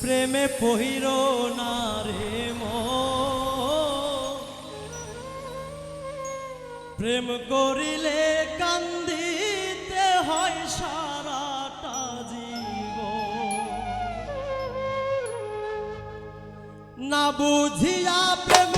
প্রেমে পহির না রে প্রেম করিলে কান্দিতে হয় সারাটা জীব না বুঝিয়া প্রেম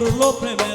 করল প্রেমের